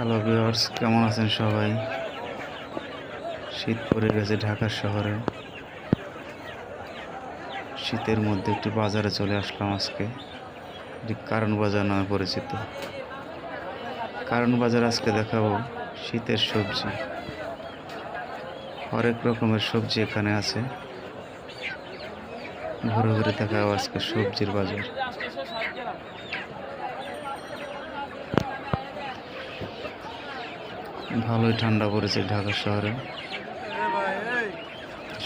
Hello viewers কেমন আছেন সবাই? শীত পড়ে গেছে ঢাকা শহরে। শীতের মধ্যে একটি বাজারে চলে আসলাম আজকে। এটি কারণ বাজার নামে পরিচিত। কারণ বাজার আজকে দেখাবো শীতের সবজি। হরেক রকমের সবজি এখানে আছে। ঘুরে ঘুরে দেখাবো আজকে সবজির বাজার। ভালোই ঠান্ডা পড়েছে ঢাকা শহরে।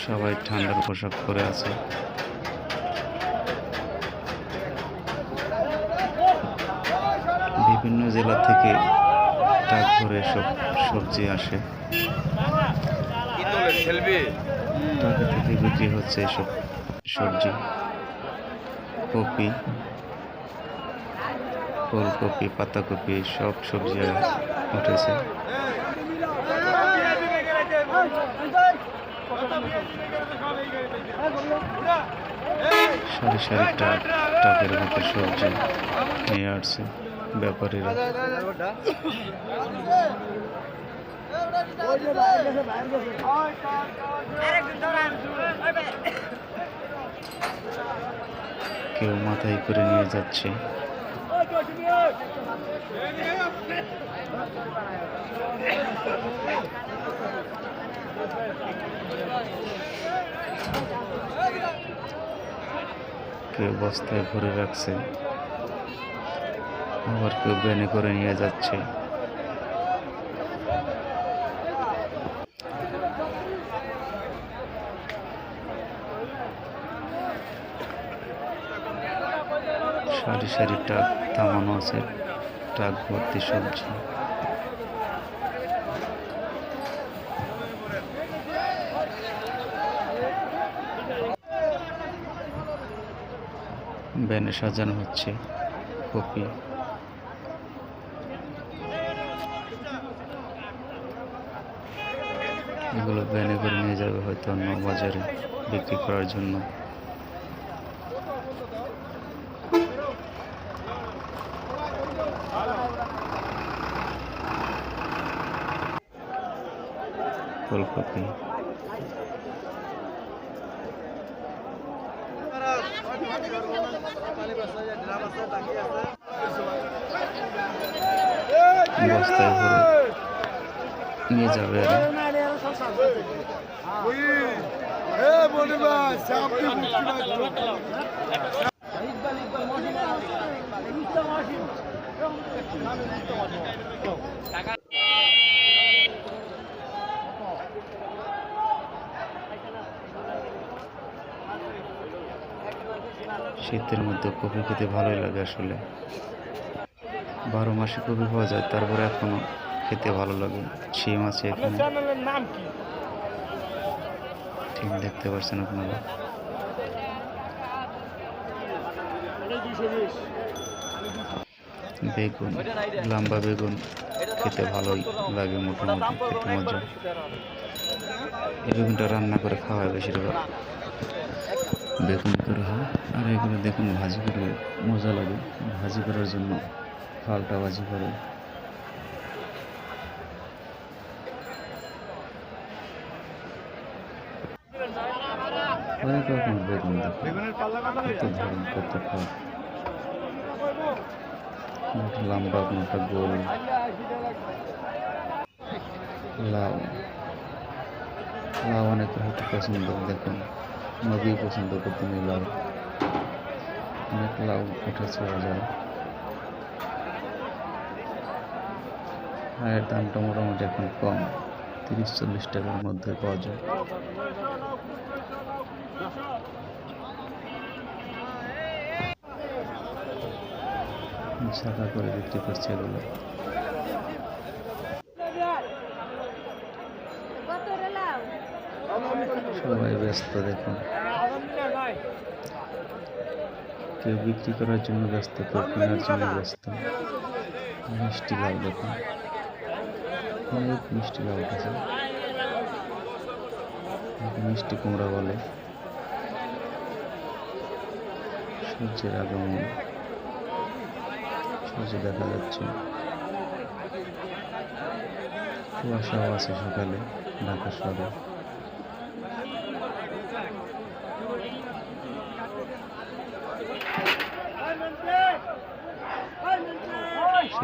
সবাই ঠান্ডার পোশাক পরে আছে। বিভিন্ন জেলা থেকে ট্রাক ভরে সব সবজি আসে। ট্রাকে থেকে বিক্রি হচ্ছে এসব সবজি। কপি, ফুলকপি, পাতাকপি, সব সবজি উঠেছে। সারি সারি ট্রাক ট্রাকের মধ্যে সবজি নিয়ে আসছে ব্যাপারীরা। কেউ মাথায় করে নিয়ে যাচ্ছে। কেউ বস্তায় ভরে রাখছে, আবার কেউ ব্যানে করে নিয়ে যাচ্ছে। সারি সারি ট্রাক থামানো আছে ট্রাক ভর্তি সবজি। ব্যানে সাজানো হচ্ছে কপি। এগুলো ব্যানে করে নিয়ে যাবে হয়তো অন্য বাজারে বিক্রি করার জন্য। ফুলকপি। বস্তায় ভরে নিয়ে যাবে আর শীতের মধ্যে কপি খেতে ভালোই লাগে আসলে। বারো মাসে কপি পাওয়া যায় তারপরে এখনও খেতে ভালো লাগে। শিম আছে এখানে। ঠিক দেখতে পাচ্ছেন আপনারা। বেগুন লম্বা বেগুন খেতে ভালোই লাগে মোটামুটি খেতে মজা। এই বেগুনটা রান্না করে খাওয়ায় বেশিরভাগ। বেগুন করে হয়। আর এগুলো দেখুন ভাজি করে মজা লাগে। ভাজি করার জন্য ফালটা ভাজি করে। অনেক রকম বেগুন কত ধরন লম্বা কোনটা গোল। লাউ। লাউ অনেকের হয়তো পছন্দ দেখুন। নবী পছন্দ করতেন এই লাউ অনেক লাউ উঠেছে বাজারে। আর এর দামটা মোটামুটি এখন কম। তিরিশ, চল্লিশ টাকার মধ্যে পাওয়া যায়। শাখা করে বিক্রি করছে এগুলো কত রে লাউ সবাই ব্যস্ত, দেখুন। কেউ বিক্রি করার জন্য ব্যস্ত, কেউ কেনার জন্য ব্যস্ত। মিষ্টি লাউ, দেখুন। অনেক মিষ্টি লাউ উঠেছে মিষ্টি কুমড়া বলে। সূর্যের আগমন। সূর্য দেখা যাচ্ছে। কুয়াশাও আছে সকালে, ঢাকা শহরে।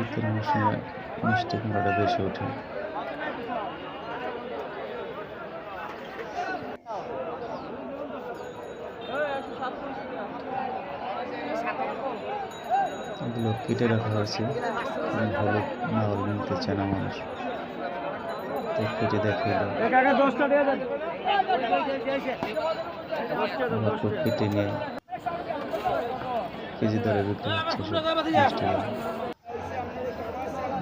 শীতের মৌসুমে মিষ্টি কুমড়াটা বেশি ওঠে। এগুলো কেটে রাখা হয়েছে। হলুদ না হলে নিতে চায় না মানুষ। তো কেটে দেখিয়ে কেটে নিয়ে কেজি দরে বিক্রি হচ্ছে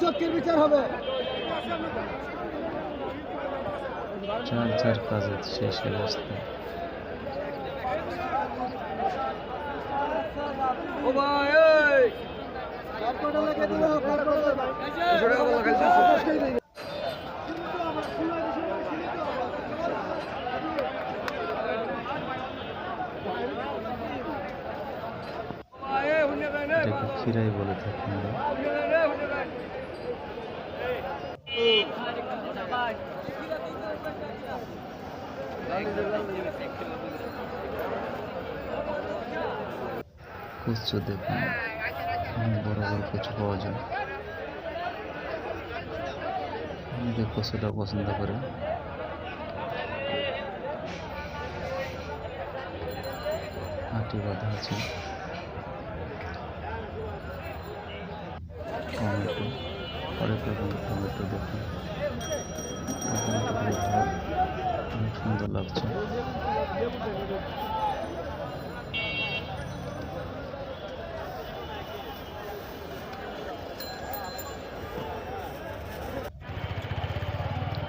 চোখের বিচার হবে যার যার কাজে শেষে ব্যস্ত ও খিরাই বলে থাকি কচু দেখুন বড় বড় কচু পাওয়া যায়। কচুটা পছন্দ করে। হাঁটি বাঁধা আছে। টমেটো হরেক রকমের টমেটো দেখুন অনেক সুন্দর লাগছে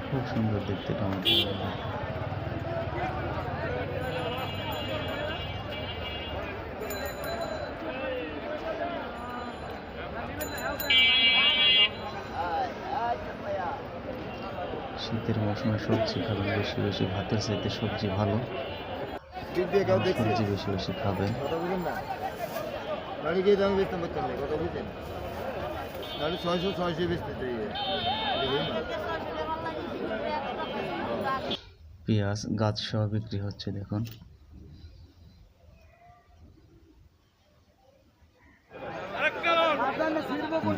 খুব সুন্দর দেখতে টমেটো শীতের মৌসুমে সবজি খাবেন বেশি বেশি ভাতের চাইতে সবজি ভালো। সবজি বেশি বেশি খাবেন। কথা বুঝেন না? গাড়ি গিয়ে দাম বেচতে পারতাম না কথা বুঝছেন নাহলে ছয়শো ছয়শো বেচতে পেঁয়াজ গাছ সহ বিক্রি হচ্ছে দেখুন।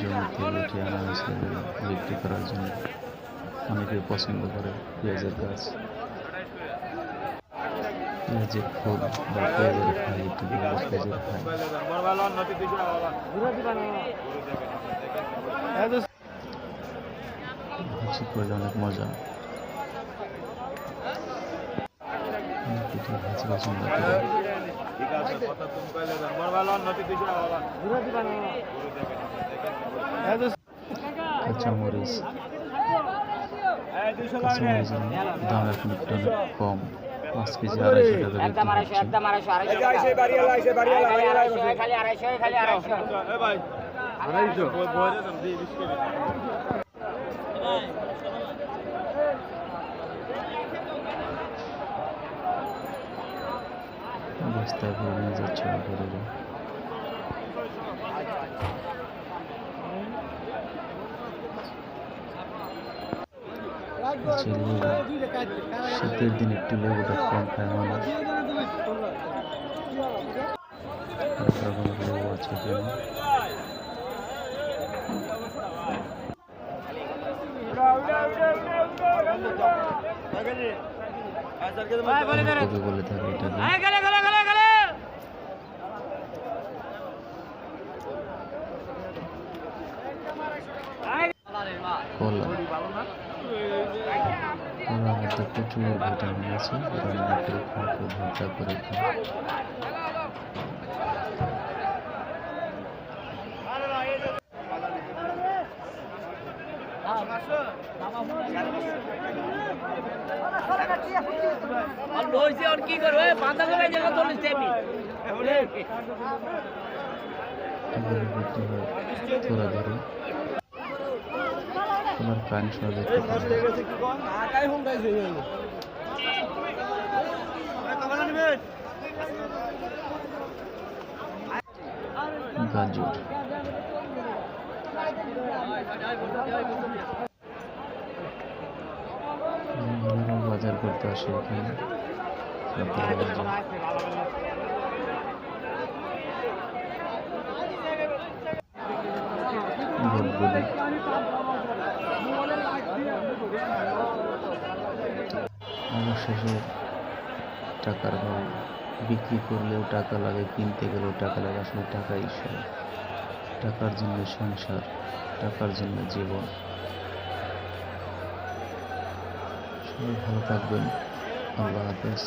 জমিতে বিক্রি করার জন্য। অনেকে পছন্দ করে পেঁয়াজের গাছ। পেঁয়াজের ফুল বা পেঁয়াজের খাই পেঁয়াজের খাই অনেক মজা। কাঁচামরিচ। দাম এখন একটু কম পাঁচ কেজি আড়াইশো টাকা একদম আড়াইশো একদম আড়াইশো আড়াইশো খালি আড়াইশো খালি আড়াইশো আড়াইশো বস্তায় নিয়ে যাচ্ছে হচ্ছে লেবু শীতের দিন একটু লেবুটা কম খায় মানুষ। রকমের লেবু আছে এখানে কলা। প্রচুর ভিটামিন আছে রান্না করে হয়েছে আর কি করবে বাঁধা করে জায়গা বিক্রি ধরে তোমার কান শোনা দেখতে পাবে গাজর আমরা বাজার করতে আসি এখানে অবশেষে টাকার ভাব বিক্রি করলেও টাকা লাগে, কিনতে গেলেও টাকা লাগে। আসলে টাকা সব টাকার জন্য সংসার, টাকার জন্য জীবন। সবাই ভালো থাকবেন। আল্লাহ হাফেজ।